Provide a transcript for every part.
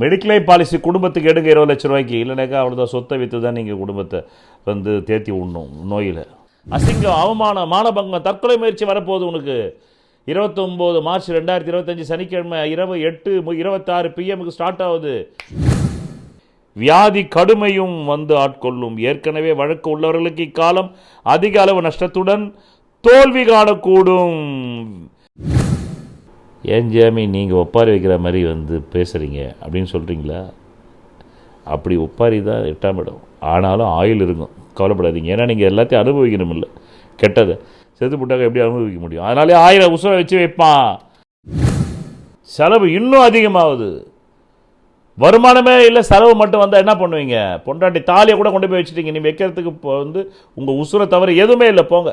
மெடிக்ளை policy குடும்பத்துக்கு எடுங்க இருபது லட்ச ரூபாய்க்கு. இல்லைனாக்கா அவ்வளோதான் சொத்தை விற்று தான் நீங்கள் குடும்பத்தை வந்து தேத்தி விடணும் நோயில். அசிங்கம் அவமானம் மானபங்கம் தற்கொலை முயற்சி வரப்போகுது உனக்கு. இருபத்தொம்போது மார்ச் ரெண்டாயிரத்தி இருபத்தஞ்சி சனிக்கிழமை இரவு எட்டு இருபத்தாறு பிஎம்க்கு ஸ்டார்ட் ஆகுது. வியாதி கடுமையும் வந்து ஆட்கொள்ளும். ஏற்கனவே வழக்கு உள்ளவர்களுக்கு இக்காலம் அதிக அளவு நஷ்டத்துடன் தோல்வி காணக்கூடும். ஏன் ஜாமி நீங்கள் ஒப்பாரி வைக்கிற மாதிரி வந்து பேசுகிறீங்க அப்படின்னு சொல்கிறீங்களா அப்படி ஒப்பாரி தான் எட்டாம் இடம். ஆனாலும் ஆயில் இருக்கும். கவலைப்படாதீங்க. ஏன்னா நீங்கள் எல்லாத்தையும் அனுபவிக்கணும் இல்லை கெட்டதை. செத்து போட்டாக்க எப்படி அனுபவிக்க முடியும்? அதனாலே ஆயிரம் உசுரை வச்சு வைப்பான். செலவு இன்னும் அதிகமாகுது. வருமானமே இல்லை செலவு மட்டும் வந்தால் என்ன பண்ணுவீங்க? பொண்டாட்டி தாலியை கூட கொண்டு போய் வச்சுட்டீங்க. நீ வைக்கிறதுக்கு இப்போ வந்து உங்கள் உசுரை தவிர எதுவுமே இல்லை. போங்க.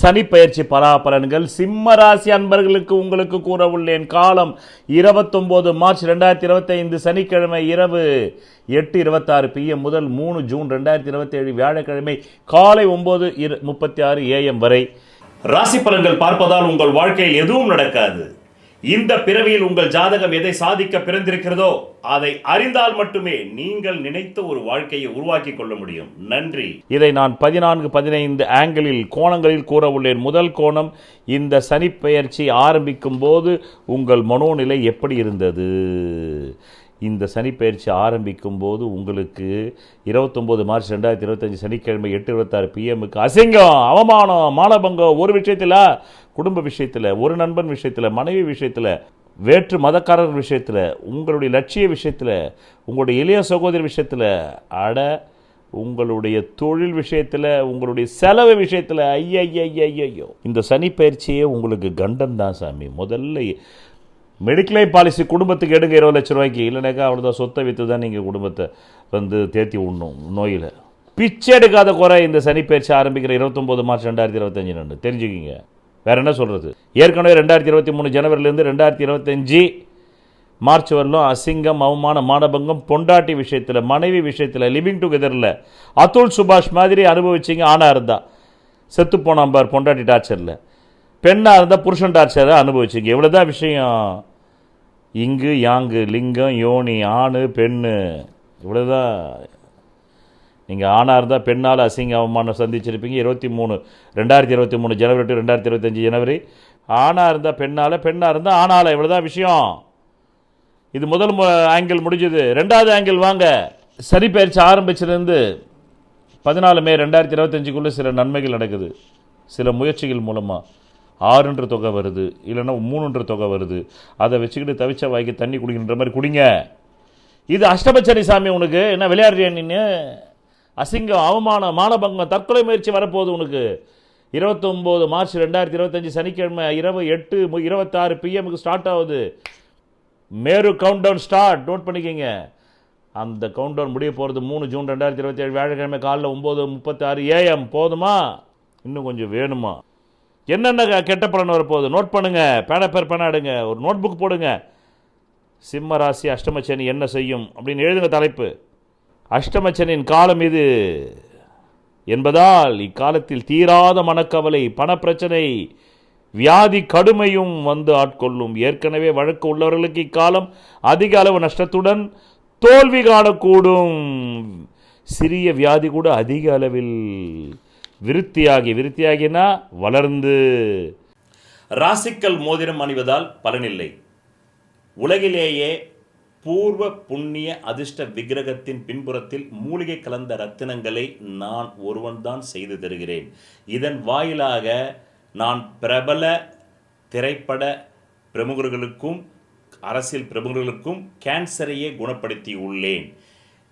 சனி பயிற்சி பலாபலன்கள் சிம்ம ராசி அன்பர்களுக்கு உங்களுக்கு கூற உள்ளேன் காலம் இருபத்தொம்போது மார்ச் ரெண்டாயிரத்தி இருபத்தைந்து சனிக்கிழமை இரவு எட்டு இருபத்தாறு பிஎம் முதல் மூணு ஜூன் ரெண்டாயிரத்தி இருபத்தேழு வியாழக்கிழமை காலை ஒம்பது இரு முப்பத்தி ஆறு ஏஎம் வரை. ராசி பலன்கள் பார்ப்பதால் உங்கள் வாழ்க்கையில் எதுவும் நடக்காது. இந்த பிறவியில் உங்கள் ஜாதகம் எதை சாதிக்க பிறந்திருக்கிறதோ அதை அறிந்தால் மட்டுமே நீங்கள் நினைத்த ஒரு வாழ்க்கையை உருவாக்கி கொள்ள முடியும். நன்றி. இதை நான் பதினான்கு பதினைந்து ஆங்கிளில் கோணங்களில் கூற உள்ளேன். முதல் கோணம் இந்த சனிப்பெயர்ச்சி ஆரம்பிக்கும் போது உங்கள் மனோநிலை எப்படி இருந்தது? இந்த சனிப்பயிற்சி ஆரம்பிக்கும் போது உங்களுக்கு இருபத்தொம்போது மார்ச் ரெண்டாயிரத்தி இருபத்தஞ்சி சனிக்கிழமை எட்டு இருபத்தாறு பிஎம்முக்கு அசிங்கம் அவமானம் மானபங்கம் ஒரு விஷயத்தில் குடும்ப விஷயத்தில் ஒரு நண்பன் விஷயத்தில் மனைவி விஷயத்தில் வேற்று மதக்காரர் விஷயத்தில் உங்களுடைய லட்சிய விஷயத்தில் உங்களுடைய இளைய சகோதரி விஷயத்தில் அட உங்களுடைய தொழில் விஷயத்தில் உங்களுடைய செலவு விஷயத்தில் ஐயையையையோ இந்த சனி பயிற்சியே உங்களுக்கு கண்டம் தான் சாமி. முதல்ல மெடிக்ளைம் பாலிசி குடும்பத்துக்கு எடுங்க இருபது லட்ச ரூபாய்க்கு. இல்லைனாக்கா அவ்வளோதான் சொத்தை விற்று தான் நீங்கள் குடும்பத்தை வந்து தேத்தி உண்ணும் நோயில். பிச்சை எடுக்காத குறை இந்த சனி பயிற்சி ஆரம்பிக்கிற இருபத்தொம்போது மார்ச் ரெண்டாயிரத்தி இருபத்தஞ்சு ரெண்டு. தெரிஞ்சுக்கிங்க. வேறு என்ன சொல்கிறது ஏற்கனவே ரெண்டாயிரத்தி இருபத்தி மூணு ஜனவரிலேருந்து ரெண்டாயிரத்தி இருபத்தஞ்சி மார்ச் வரலும் அசிங்கம் அவமான மானபங்கம் பொண்டாட்டி விஷயத்தில் மனைவி விஷயத்தில் லிவிங் டுகெதரில் அதுல் சுபாஷ் மாதிரி அனுபவிச்சிங்க ஆணாக இருந்தா. செத்து போனாம்பார் பொண்டாட்டி டார்ச்சரில். பெண்ணாக இருந்தால் புருஷன் டார்ச்சரை அனுபவிச்சுங்க இவ்வளோ தான் விஷயம். இங்கு யாங்கு லிங்கம் யோனி ஆணு பெண்ணு. இவ்வளோதான் நீங்கள் ஆணாக இருந்தால் பெண்ணால் அசிங்க அவமானம் சந்திச்சிருப்பீங்க. இருபத்தி மூணு ரெண்டாயிரத்தி இருபத்தி மூணு ஜனவரி டு ரெண்டாயிரத்தி இருபத்தஞ்சி ஜனவரி. ஆணாக இருந்தால் பெண்ணால் பெண்ணாக இருந்தால் ஆணால். இவ்வளோதான் விஷயம். இது முதல் ஆங்கிள் முடிஞ்சது. ரெண்டாவது ஆங்கிள் வாங்க. சரி பயிற்சி ஆரம்பிச்சிருந்து பதினாலு மே ரெண்டாயிரத்தி இருபத்தஞ்சுக்குள்ளே சில நன்மைகள் நடக்குது. சில முயற்சிகள் மூலமாக ஆறுன்ற தொகை வருது இல்லைன்னா மூணுன்ற தொகை வருது. அதை வச்சுக்கிட்டு தவிச்ச வாய்க்கு தண்ணி குடிக்கின்ற மாதிரி குடிங்க. இது அஷ்டபச்சரி சாமி உனக்கு என்ன விளையாடுறியா நின்று அசிங்கம் அவமானம் மானபங்கம் தற்கொலை முயற்சி வரப்போகுது உனக்கு. இருபத்தொம்போது மார்ச் ரெண்டாயிரத்தி இருபத்தஞ்சி சனிக்கிழமை இரவு எட்டு இருபத்தாறு பிஎம்க்கு ஸ்டார்ட் ஆகுது. Meru countdown start note பண்ணிக்கோங்க. அந்த கவுண்ட் டவுன் முடிய போகிறது மூணு ஜூன் ரெண்டாயிரத்தி இருபத்தி ஏழு வியாழக்கிழமை காலைல ஒம்பது முப்பத்தாறு ஏஎம் போதுமா? இன்னும் கொஞ்சம் வேணுமா? என்னென்ன க- கெட்ட பலன் வரப்போகுது? நோட் பண்ணுங்கள் பேன பேர் பேனா எடுங்க. ஒரு நோட் புக் போடுங்க. சிம்ம ராசி அஷ்டமச்சனி என்ன செய்யும்? அப்படின்னு எழுதுங்க தலைப்பு. அஷ்டமச்சனின் காலம் இது. என்பதால் இக்காலத்தில் தீராத மனக்கவலை பணப்பிரச்சனை வியாதி கடுமையும் வந்து ஆட்கொள்ளும். ஏற்கனவே வழக்கு உள்ளவர்களுக்கு இக்காலம் அதிக அளவு நஷ்டத்துடன் தோல்வி காணக்கூடும். சிறிய வியாதி கூட அதிக அளவில் விருத்தியாகி விருத்தியாகினா வளர்ந்து. ராசிக்கல் மோதிரம் அணிவதால் பலனில்லை. உலகிலேயே பூர்வ புண்ணிய அதிர்ஷ்ட விக்கிரகத்தின் பின்புறத்தில் மூலிகை கலந்த ரத்தினங்களை நான் ஒருவன்தான் செய்து தருகிறேன். இதன் வாயிலாக நான் பிரபல திரைப்பட பிரமுகர்களுக்கும் அரசியல் பிரமுகர்களுக்கும் கேன்சரையே குணப்படுத்தி உள்ளேன்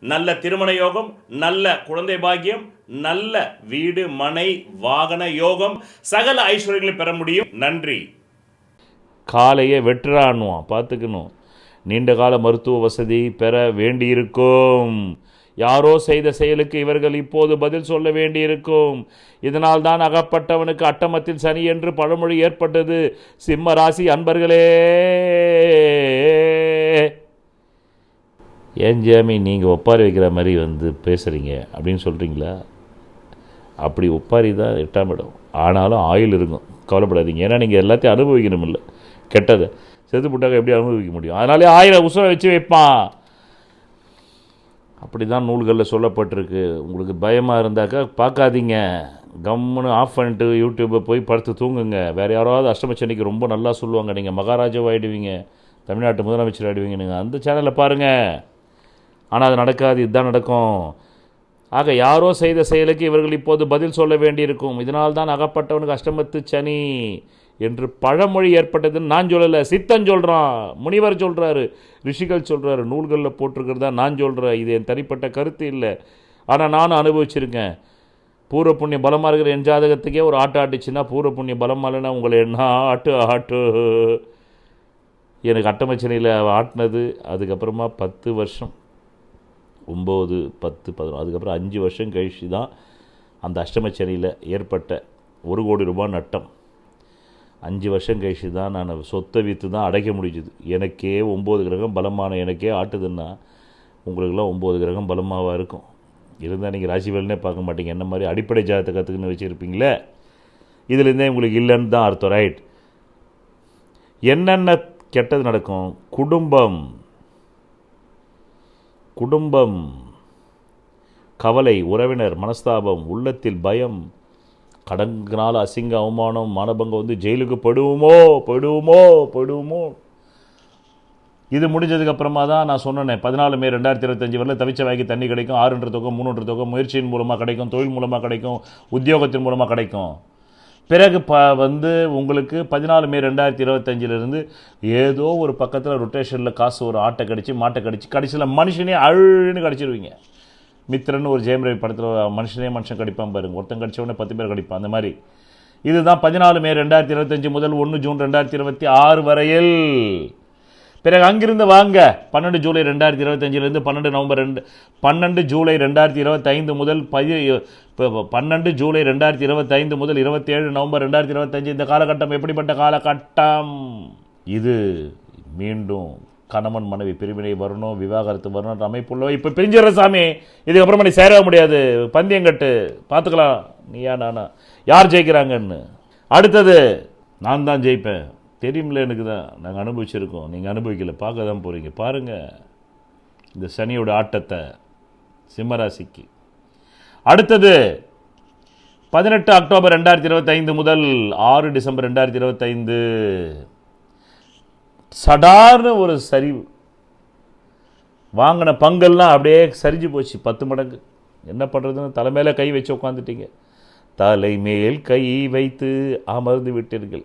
நல்ல திருமண யோகம் நல்ல குழந்தை பாக்கியம் நல்ல வீடு மனை வாகன யோகம். சகல ஐஸ்வர்யங்களை பெற முடியும். நன்றி. காலையை வெட்டுறான்னுவான். பார்த்துக்கணும். நீண்ட கால மருத்துவ வசதி பெற வேண்டியிருக்கும். யாரோ செய்த செயலுக்கு இவர்கள் இப்போது பதில் சொல்ல வேண்டியிருக்கும். இதனால் தான் அகப்பட்டவனுக்கு அட்டமத்தில் சனி என்று பழமொழி ஏற்பட்டது. சிம்ம ராசி அன்பர்களே. ஏன் ஜாமி நீங்கள் ஒப்பாரி வைக்கிற மாதிரி வந்து பேசுகிறீங்க அப்படின்னு சொல்கிறீங்களா அப்படி ஒப்பாரி தான் எட்டாம் இடம். ஆனாலும் ஆயில் இருக்கும். கவலைப்படாதீங்க. ஏன்னா நீங்கள் எல்லாத்தையும் அனுபவிக்கணும் இல்லை கெட்டதை. செத்து போட்டாக்க எப்படி அனுபவிக்க முடியும்? அதனாலே ஆயிரம் உசுரை வச்சு வைப்பான். அப்படி தான் நூல்களில் சொல்லப்பட்டிருக்கு. உங்களுக்கு பயமாக இருந்தாக்கா பார்க்காதீங்க. கம்முன்னு ஆஃப் பண்ணிட்டு யூடியூப்பை போய் படுத்து தூங்குங்க. வேறு யாராவது அஷ்டமச்சனிக்கு ரொம்ப நல்லா சொல்லுவாங்க. நீங்கள் மகாராஜாவாகிடுவீங்க தமிழ்நாட்டு முதலமைச்சர் ஆகிடுவீங்க நீங்கள் அந்த சேனலை பாருங்கள் ஆனால் அது நடக்காது இதுதான் நடக்கும். ஆக யாரோ செய்த செயலுக்கு இவர்கள் இப்போது பதில் சொல்ல வேண்டியிருக்கும். இதனால் தான் அகப்பட்டவனுக்கு அஷ்டமத்து சனி என்று பழமொழி ஏற்பட்டதுன்னு நான் சொல்லலை. சித்தன் சொல்கிறான் முனிவர் சொல்கிறாரு ரிஷிகள் சொல்கிறாரு நூல்களில் போட்டிருக்கிறதா நான் சொல்கிறேன் இது என் தனிப்பட்ட கருத்து இல்லை. ஆனால் நானும் அனுபவிச்சிருக்கேன். பூர்வ புண்ணிய பலமாக இருக்கிற என் ஜாதகத்துக்கே ஒரு ஆட்டு ஆட்டுச்சுன்னா பூர்வ புண்ணிய பலமாக இல்லைன்னா உங்களை என்ன ஆட்டு ஆட்டு. எனக்கு அட்டமச்சனையில் ஆட்டினது அதுக்கப்புறமா பத்து வருஷம். ஒம்பது பத்து பதினொன்று. அதுக்கப்புறம் அஞ்சு வருஷம் கழிச்சு தான் அந்த அஷ்டமச்சனியில் ஏற்பட்ட ஒரு கோடி ரூபாய் நட்டம். அஞ்சு வருஷம் கழிச்சு தான் நான் சொத்தை விற்று தான் அடைக்க முடிஞ்சுது. எனக்கே ஒம்பது கிரகம் பலமான எனக்கே ஆட்டுதுன்னா உங்களுக்கெல்லாம் ஒம்பது கிரகம் பலமாகவாக இருக்கும். இருந்தால் நீங்கள் ராசி பார்க்க மாட்டீங்க. என்ன மாதிரி அடிப்படை ஜாதத்தை கற்றுக்குன்னு வச்சுருப்பீங்களே? இதுலேருந்தே உங்களுக்கு இல்லைன்னு தான் அர்த்தம் ரைட் என்னென்ன கெட்டது நடக்கும்? குடும்பம். குடும்பம் கவலை உறவினர் மனஸ்தாபம் உள்ளத்தில் பயம் கடங்கினால் அசிங்க அவமானம் மானபங்கம் வந்து ஜெயிலுக்கு படுவோமோ படுவோமோ படுவோமோ இது முடிஞ்சதுக்கு அப்புறமா தான் நான் சொன்னேன் பதினாலு மே ரெண்டாயிரத்தி இருபத்தஞ்சு வரல தவிச்ச வாங்கி தண்ணி கிடைக்கும் ஆறுன்ற தொகை மூணுன்ற தொகை முயற்சியின் மூலமாக கிடைக்கும் தொழில் மூலமாக கிடைக்கும் உத்தியோகத்தின் மூலமாக கிடைக்கும். பிறகு ப வந்து உங்களுக்கு பதினாலு மே ரெண்டாயிரத்தி இருபத்தஞ்சிலிருந்து ஏதோ ஒரு பக்கத்தில் ரொட்டேஷனில் காசு ஒரு ஆட்டை கடிச்சு மாட்டை கடிச்சு கடைசியில் மனுஷனே அழுன்னு கடிச்சிருவீங்க. மித்திரன்னு ஒரு ஜெயம் ரவி படத்தில் மனுஷனே மனுஷன் கடிப்பான் பாருங்க. ஒருத்தன் கடிச்சவொடனே பத்து பேர் கடிப்பான் அந்த மாதிரி. இதுதான் பதினாலு மே ரெண்டாயிரத்தி இருபத்தஞ்சு முதல் ஒன்று ஜூன் ரெண்டாயிரத்தி இருபத்தி ஆறு வரையில். பிறகு அங்கிருந்து வாங்க. பன்னெண்டு ஜூலை ரெண்டாயிரத்தி இருபத்தஞ்சிலேருந்து பன்னெண்டு நவம்பர் ரெண்டு பன்னெண்டு ஜூலை ரெண்டாயிரத்தி இருபத்தைந்து முதல் பதி பன்னெண்டு ஜூலை ரெண்டாயிரத்தி இருபத்தைந்து முதல் இருபத்தேழு நவம்பர் ரெண்டாயிரத்தி இருபத்தஞ்சு இந்த காலகட்டம் எப்படிப்பட்ட காலகட்டம்? இது மீண்டும் கணவன் மனைவி பிரிவினை வரணும் விவாகரத்து வரணுன்ற அமைப்புள்ள இப்போ பிரிஞ்சிடுற சாமி. இதுக்கப்புறமா நீ சேரவே முடியாது. பந்தயங்கட்டு பார்த்துக்கலாம். நீயா நானா? யார் ஜெயிக்கிறாங்கன்னு? அடுத்தது நான் தான் ஜெயிப்பேன். தெரியும்ல எனக்கு தான் நாங்கள் அனுபவிச்சிருக்கோம். நீங்கள் அனுபவிக்கல. பார்க்க தான் போகிறீங்க பாருங்கள் இந்த சனியோட ஆட்டத்தை சிம்மராசிக்கு. அடுத்தது பதினெட்டு அக்டோபர் ரெண்டாயிரத்தி இருபத்தைந்து முதல் ஆறு டிசம்பர் ரெண்டாயிரத்தி இருபத்தைந்து சடார்னு ஒரு சரிவு வாங்கின பங்கெல்லாம் அப்படியே சரிஞ்சு போச்சு. பத்து மடங்கு. என்ன பண்ணுறதுன்னு தலைமையில் கை வச்சு உட்காந்துட்டீங்க தலை மேல் கை வைத்து அமர்ந்து விட்டீர்கள்.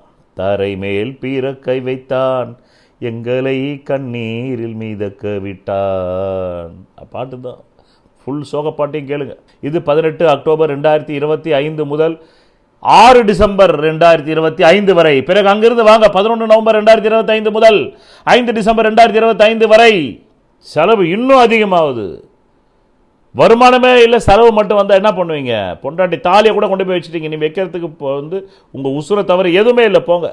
தரை மேல் பீரக்கை வைத்தான். எங்களை கண்ணீரில் மீதக்க விட்டான். பாட்டு தான். ஃபுல் சோக பாட்டையும் கேளுங்க. இது பதினெட்டு அக்டோபர் ரெண்டாயிரத்தி இருபத்தி ஐந்து முதல் ஆறு டிசம்பர் ரெண்டாயிரத்தி இருபத்தி ஐந்து வரை. பிறகு அங்கிருந்து வாங்க பதினொன்று நவம்பர் ரெண்டாயிரத்தி இருபத்தி ஐந்து முதல் ஐந்து டிசம்பர் ரெண்டாயிரத்தி இருபத்தி ஐந்து வரை. செலவு இன்னும் அதிகமாகுது வருமானமே இல்லை செலவு மட்டும் வந்தால் என்ன பண்ணுவீங்க? பொண்டாட்டி தாலியை கூட கொண்டு போய் வச்சுட்டீங்க. நீ வைக்கிறதுக்கு இப்போ வந்து உங்கள் உசுரை தவிர எதுவுமே இல்லை போங்க.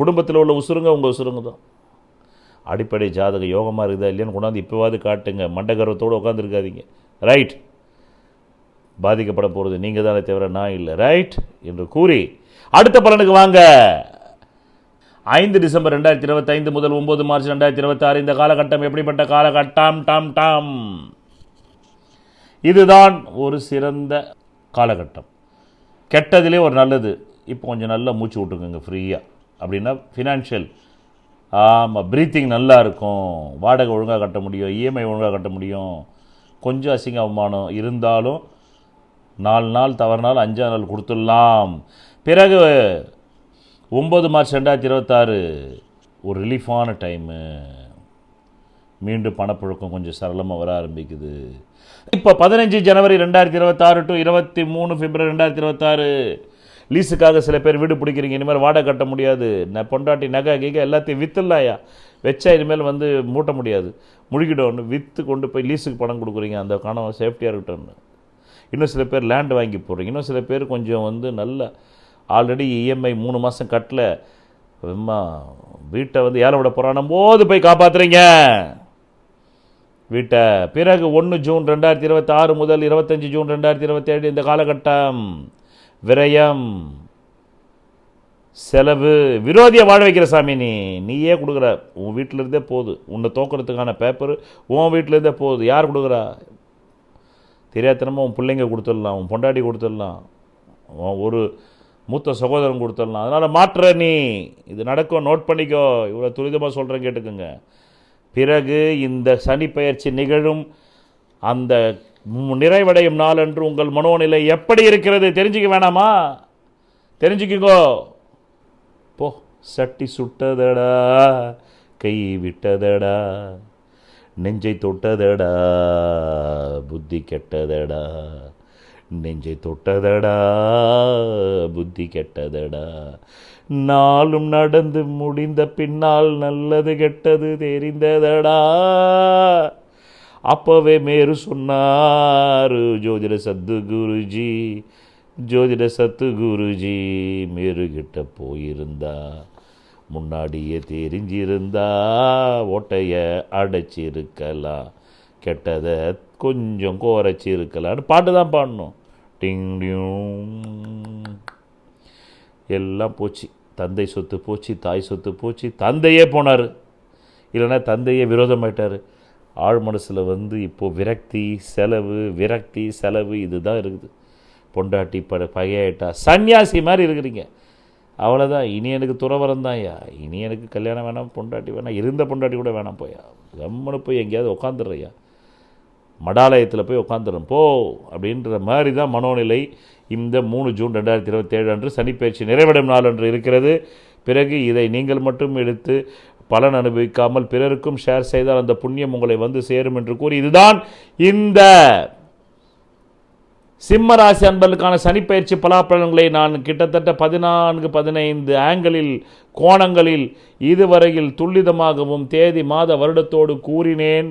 குடும்பத்தில் உள்ள உசுருங்க உங்கள் உசுருங்க தான். அடிப்படை ஜாதக யோகமாக இருக்குதா இல்லையான்னு கொண்டாந்து இப்போவாது காட்டுங்க. மண்டகர்வத்தோடு உட்காந்துருக்காதீங்க ரைட் பாதிக்கப்பட போகிறது நீங்கள் தானே தவிர நான் இல்லை. ரைட் என்று கூறி அடுத்த பலனுக்கு வாங்க. ஐந்து டிசம்பர் ரெண்டாயிரத்தி இருபத்தைந்து முதல் ஒம்பது மார்ச் ரெண்டாயிரத்தி இருபத்தாறு இந்த காலகட்டம் எப்படிப்பட்ட காலகட்டம்? டாம் டாம். இதுதான் ஒரு சிறந்த காலகட்டம். கெட்டதிலே ஒரு நல்லது. இப்போ கொஞ்சம் நல்லா மூச்சு விட்டுக்குங்க ஃப்ரீயாக அப்படின்னா ஃபினான்ஷியல் ஆமாம் ப்ரீத்திங் நல்லா இருக்கும் வாடகை ஒழுங்காக கட்ட முடியும் இஎம்ஐ ஒழுங்காக கட்ட முடியும். கொஞ்சம் அசிங்க அவமானம் இருந்தாலும் நாலு நாள் தவறுநாள் அஞ்சாம் நாள் கொடுத்துடலாம். பிறகு ஒம்பது மார்ச் ரெண்டாயிரத்தி இருபத்தாறு ஒரு ரிலீஃபான டைமு மீண்டும் பணப்புழக்கம் கொஞ்சம் சரளமாக வர ஆரம்பிக்குது. இப்போ பதினஞ்சு ஜனவரி ரெண்டாயிரத்தி இருபத்தாறு டு இருபத்தி மூணு பிப்ரவரி ரெண்டாயிரத்தி இருபத்தாறு. லீஸுக்காக சில பேர் வீடு பிடிக்கிறீங்க இனிமேல் வாடகை கட்ட முடியாது. நான் பொண்டாட்டி நகை கீக எல்லாத்தையும் வித்துலாயா வச்சா இனிமேல் வந்து மூட்ட முடியாது. முழுகிடோன்னு விற்று கொண்டு போய் லீஸுக்கு பணம் கொடுக்குறீங்க அந்த கணவன் சேஃப்டியாக இருக்கட்டும்னு. இன்னும் சில பேர் லேண்ட் வாங்கி போடுறீங்க. இன்னும் சில பேர் கொஞ்சம் வந்து நல்ல ஆல்ரெடி இஎம்ஐ மூணு மாதம் கட்டல. வீட்டை வந்து ஏழை விட போகிறான் போது போய் காப்பாற்றுறீங்க வீட்டை பிறகு ஒன்று ஜூன் ரெண்டாயிரத்தி இருபத்தி ஆறு முதல் இருபத்தஞ்சி ஜூன் ரெண்டாயிரத்தி இருபத்தி ஏழு இந்த காலகட்டம். விரயம் செலவு விரோதியை வாழ வைக்கிற சாமி நீ நீயே கொடுக்குற. உன் வீட்டில் இருந்தே போகுது உன்னை தோக்கிறதுக்கான பேப்பர் உன் வீட்டில் இருந்தே போகுது யார் கொடுக்குறா? தெரியாதனமாக உன் பிள்ளைங்க கொடுத்துடலாம் உன் பொண்டாட்டி கொடுத்துடலாம் உன் ஒரு மூத்த சகோதரன் கொடுத்துடலாம். அதனால் மாற்ற நீ. இது நடக்கும். நோட் பண்ணிக்கோ. இவ்வளோ துரிதமாக சொல்கிறேன் கேட்டுக்கோங்க. பிறகு இந்த சனி பயிற்சி நிகழும் அந்த நிறைவடையும் நாளன்று உங்கள் மனோநிலை எப்படி இருக்கிறது? தெரிஞ்சுக்க வேணாமா? தெரிஞ்சுக்கிங்கோ போ சட்டி சுட்டதடா கை விட்டதடா நெஞ்சை தொட்டதடா புத்தி கெட்டதடா. நெஞ்சை தொட்டதடா புத்தி கெட்டதடா. நாளும் நடந்து முடிந்த பின்னால் நல்லது கெட்டது தெரிந்ததடா. அப்பவே மேரு சொன்னாரு ஜோதிட சத்து குருஜி ஜோதிட சத்து குருஜி மேரு கிட்ட போயிருந்தா. முன்னாடியே தெரிஞ்சிருந்தா ஓட்டைய அடைச்சிருக்கலாம். கெட்டதை கொஞ்சம் கோரச்சி இருக்கலான்னு பாட்டு தான் பாடணும். டிங் எல்லாம் போச்சு. தந்தை சொத்து போச்சு தாய் சொத்து போச்சு தந்தையே போனார். இல்லைன்னா தந்தையே விரோதமாயிட்டார். ஆழ் மனசில் வந்து இப்போது விரக்தி செலவு விரக்தி செலவு இதுதான் இருக்குது. பொண்டாட்டி பட பகையாயிட்டா சன்னியாசி மாதிரி இருக்கிறீங்க. அவ்வளோதான் இனி எனக்கு துறவரம் தான்யா இனி எனக்கு கல்யாணம் வேணாம் பொண்டாட்டி வேணாம் இருந்த பொண்டாட்டி கூட வேணாம் போயா? கம்முன்னு போய் எங்கேயாவது உட்காந்துடுறையா மடாலயத்தில் போய் உட்காந்துரும் போ அப்படின்ற மாதிரி தான் மனோநிலை இந்த மூணு ஜூன் ரெண்டாயிரத்தி இருபத்தேழு அன்று சனிப்பயிற்சி நிறைவடையும் நாள் அன்று இருக்கிறது. பிறகு இதை நீங்கள் மட்டும் எடுத்து பலன் அனுபவிக்காமல் பிறருக்கும் ஷேர் செய்தால் அந்த புண்ணியம் உங்களை வந்து சேரும் என்று கூறி இதுதான் இந்த சிம்மராசி அன்பர்களுக்கான சனிப்பயிற்சி பலாப்பழங்களை நான் கிட்டத்தட்ட பதினான்கு பதினைந்து ஆங்கிளில் கோணங்களில் இதுவரையில் துல்லிதமாகவும் தேதி மாத வருடத்தோடு கூறினேன்.